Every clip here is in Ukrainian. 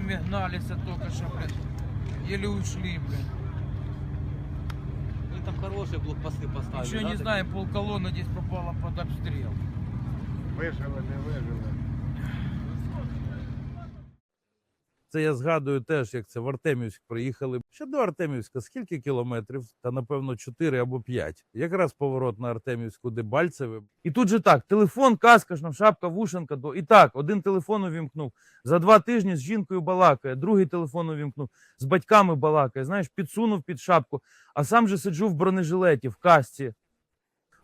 нами гнались только что, блин. Еле ушли, блин. Ну там хорошие блокпосты поставили. Еще да, не такие? знаю, полколонны здесь попала под обстрел. Вижили, не вижили. Це я згадую теж, як це в Артемівськ приїхали. Ще до Артемівська скільки кілометрів? Та напевно 4 або 5. Якраз поворот на Артемівську, Дебальцеве. І тут же так: телефон, каска, ж нам шапка, вушенка. До... І так, один телефон увімкнув. За два тижні з жінкою балакає, другий телефон увімкнув, з батьками балакає. Знаєш, підсунув під шапку, а сам же сиджу в бронежилеті, в касці.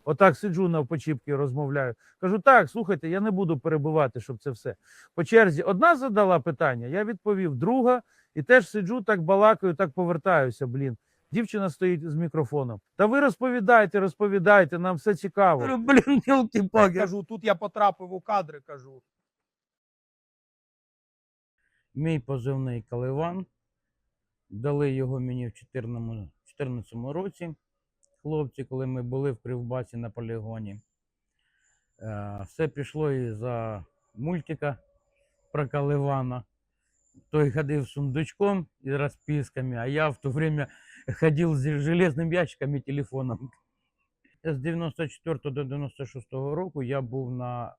Отак сиджу на почіпки, розмовляю. Кажу, так, слухайте, я не буду перебувати, щоб це все. По черзі одна задала питання, я відповів, друга, і теж сиджу, так балакаю, так повертаюся. Блін. Дівчина стоїть з мікрофоном. Та ви розповідайте, розповідайте, нам все цікаво. Говорю, Блин, елки-палки. Кажу, тут я потрапив у кадри, кажу. Мій позивний Каливан. Дали його мені в 2014 році. Хлопці, коли ми були в Кривбасі на полігоні. Е, Все пішло із-за мультика про Каливана. Той ходив сундучком і розписками, а я в то время ходив з железним ящиком і телефоном. З 94 до 96 року я був на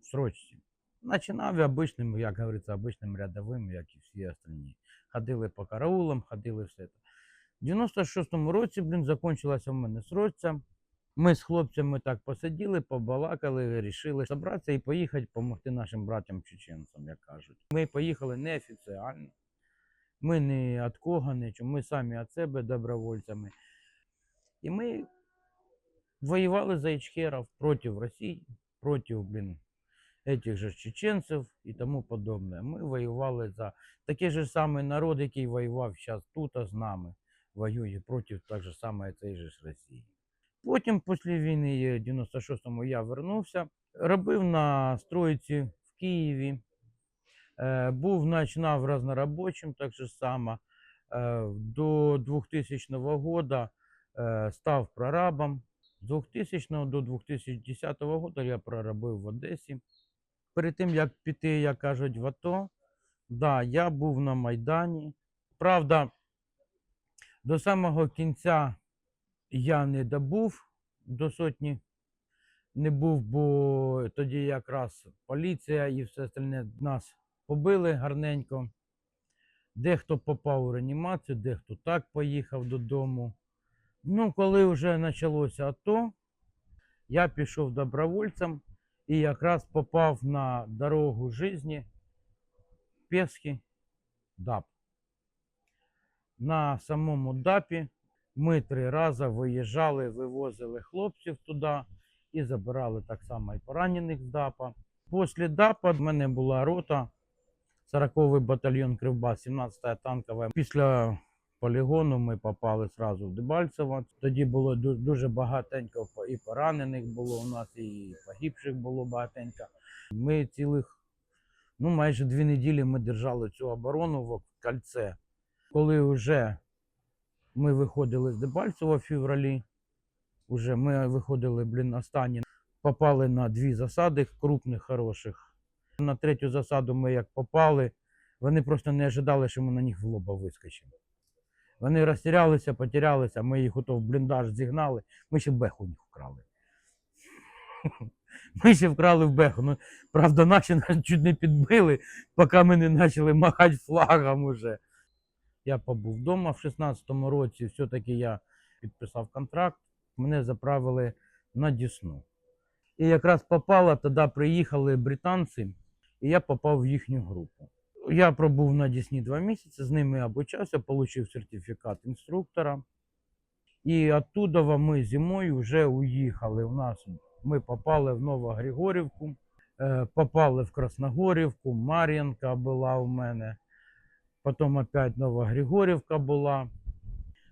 срочці. Начинав я обичним, як говориться, обичним рядовим, як і всі остальні. Ходили по караулам, ходили все це. В 96-му році, блін, закінчилася в мене срочця. Ми з хлопцями так посиділи, побалакали, вирішили зібратися і поїхати допомогти нашим братям чеченцям, як кажуть. Ми поїхали неофіціально. Ми не від кого, нічого, ми самі від себе добровольцями. І ми воювали за Ічкеров проти Росії, проти, блін, этих же чеченців і тому подобне. Ми воювали за такий же самий народ, який воював зараз тут а з нами, воює проти так же самої цієї ж Росії. Потім, після війни, в 96-му я вернувся, робив на стройці в Києві, був починав разнорабочим, так же само. Е, до 2000 года е, став прорабом. З 2000 до 2010 року я проробив в Одесі перед тим, як піти, як кажуть, в АТО, да, я був на Майдані. Правда, до самого кінця я не добув до сотні. Не був, бо тоді якраз поліція і все остальне нас побили гарненько. Дехто попав у реанімацію, дехто так поїхав додому. Ну, коли вже почалося АТО, я пішов добровольцем і якраз попав на дорогу житті Песхи ДАП. На самому ДАПі ми три рази виїжджали, вивозили хлопців туди і забирали так само і поранених з ДАПа. Після ДАПа в мене була рота, 40-й батальйон Кривбас, 17-та танкова. Після полігону ми попали одразу в Дебальцево. Тоді було дуже багатенько і поранених було у нас, і погибших було багатенько. Ми цілих, ну майже дві неділі ми держали цю оборону в кольце. Коли вже ми виходили з Дебальцева в февралі, уже ми виходили, блін, останні, попали на дві засади крупних, хороших. На третю засаду ми як попали, вони просто не ожидали, що ми на них в лоба вискочимо. Вони розтірялися, потерялися, ми їх ото в бліндаж зігнали, ми ще беху них вкрали. Ми ще вкрали в беху. Ну, правда, наші нас чуть не підбили, поки ми не почали махати флагом уже. Я побув вдома в 16-му році, все-таки я підписав контракт, мене заправили на Дісну. І якраз попало, тоді приїхали британці, і я попав в їхню групу. Я пробув на Дісні два місяці, з ними обучався, отримав сертифікат інструктора. І оттуда ми зимою вже уїхали. У нас ми попали в Новогригорівку, е, попали в Красногорівку, Мар'їнка була у мене. Потім опять Новогригорівка була.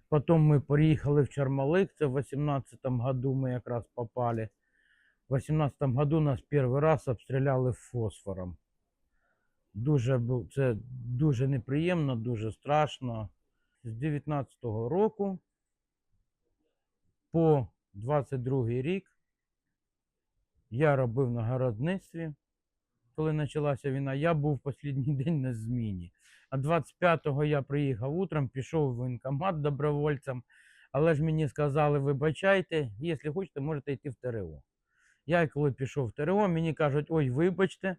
Потім ми приїхали в Чармалик, це в 18-му году ми якраз попали. В 18-му году нас перший раз обстріляли фосфором. Дуже це дуже неприємно, дуже страшно. З 19-го року по 22-й рік я робив на городництві, коли почалася війна. Я був останній день на зміні. А 25-го я приїхав утром, пішов в воєнкомат добровольцем, але ж мені сказали, вибачайте, якщо хочете, можете йти в ТРО. Я коли пішов в ТРО, мені кажуть, ой, вибачте,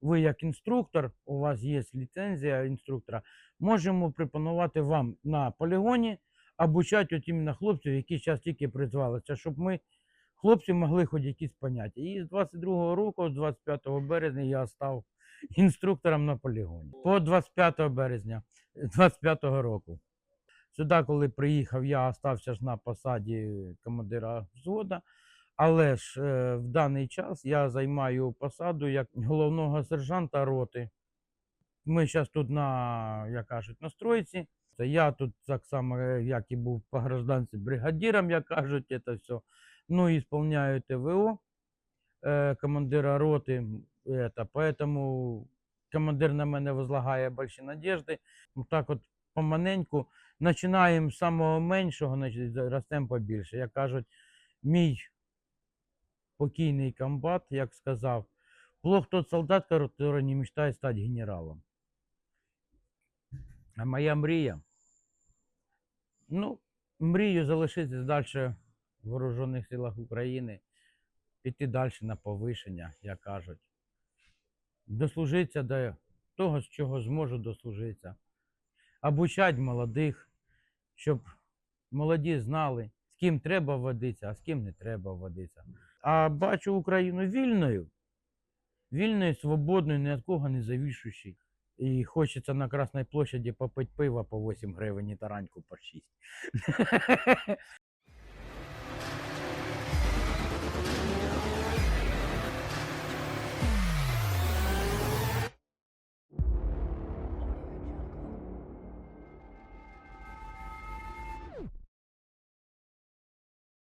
ви як інструктор, у вас є ліцензія інструктора, можемо пропонувати вам на полігоні обучати от іменно хлопців, які зараз тільки призвалися, щоб ми, хлопці, могли хоч якісь поняття. І з 22-го року, з 25 березня, я став інструктором на полігоні. По 25 березня 25 року. Сюди, коли приїхав, я остався ж на посаді командира взвода, але ж е, в даний час я займаю посаду як головного сержанта роти. Ми зараз тут на, як кажуть, на стройці. Я тут так само, е, як і був по гражданці бригадіром, як кажуть, це все. Ну, і сповняю ТВО е, командира роти. м, Это, поэтому командир на мене возлагає більші надіжди. Ну, так от поманеньку починаємо з самого меншого, значить, за- ростемо побільше. Як кажуть, мій покійний комбат, як сказав, плох тот солдат, который не мечтає стати генералом. А моя мрія. Ну, мрію залишитися далі в Вооружених силах України, піти далі на повишення, як кажуть. Дослужитися до того, з чого зможу дослужитися. Обучати молодих, щоб молоді знали, з ким треба водитися, а з ким не треба водитися. А бачу Україну вільною, вільною, свободною, ні від кого не завішуючи. І хочеться на Красній площаді попити пива по 8 гривень і тараньку по 6.